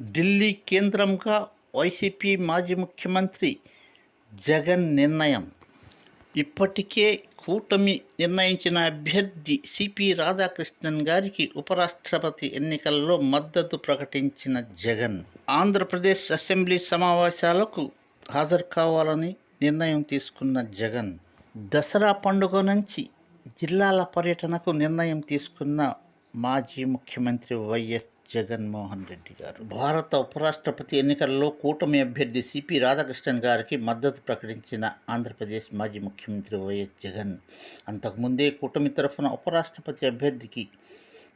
ఢిల్లీ కేంద్రంగా వైసీపీ మాజీ ముఖ్యమంత్రి జగన్ నిర్ణయం. ఇప్పటికే కూటమి నిర్ణయించిన అభ్యర్థి సిపి రాధాకృష్ణన్ గారికి ఉపరాష్ట్రపతి ఎన్నికల్లో మద్దతు ప్రకటించిన జగన్ ఆంధ్రప్రదేశ్ అసెంబ్లీ సమావేశాలకు హాజరు కావాలని నిర్ణయం తీసుకున్న జగన్ దసరా పండుగ నుంచి జిల్లాల పర్యటనకు నిర్ణయం తీసుకున్న మాజీ ముఖ్యమంత్రి వైఎస్ జగన్మోహన్ రెడ్డి గారు. భారత ఉపరాష్ట్రపతి ఎన్నికల్లో కూటమి అభ్యర్థి సిపి రాధాకృష్ణన్ గారికి మద్దతు ప్రకటించిన ఆంధ్రప్రదేశ్ మాజీ ముఖ్యమంత్రి వైఎస్ జగన్. అంతకుముందే కూటమి తరఫున ఉపరాష్ట్రపతి అభ్యర్థికి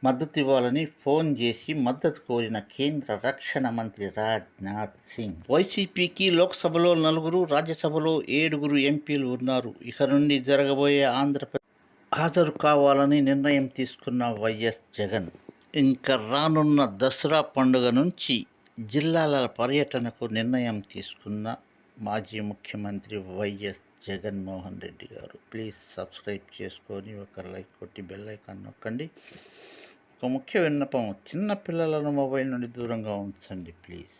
మద్దతు ఇవ్వాలని ఫోన్ చేసి మద్దతు కోరిన కేంద్ర రక్షణ మంత్రి రాజ్నాథ్ సింగ్. వైసీపీకి లోక్సభలో నలుగురు రాజ్యసభలో ఏడుగురు ఎంపీలు ఉన్నారు. ఇక నుండి జరగబోయే ఆంధ్రప్రదేశ్ హాజరు కావాలని నిర్ణయం తీసుకున్న వైఎస్ జగన్. ఇంకా రానున్న దసరా పండుగ నుంచి జిల్లాల పర్యటనకు నిర్ణయం తీసుకున్న మాజీ ముఖ్యమంత్రి వైఎస్ జగన్మోహన్ రెడ్డి గారు. ప్లీజ్ సబ్స్క్రైబ్ చేసుకొని ఒక లైక్ కొట్టి బెల్ ఐకాన్ నొక్కండి. ఒక ముఖ్య విన్నపం చిన్న పిల్లలను మొబైల్ నుండి దూరంగా ఉంచండి ప్లీజ్.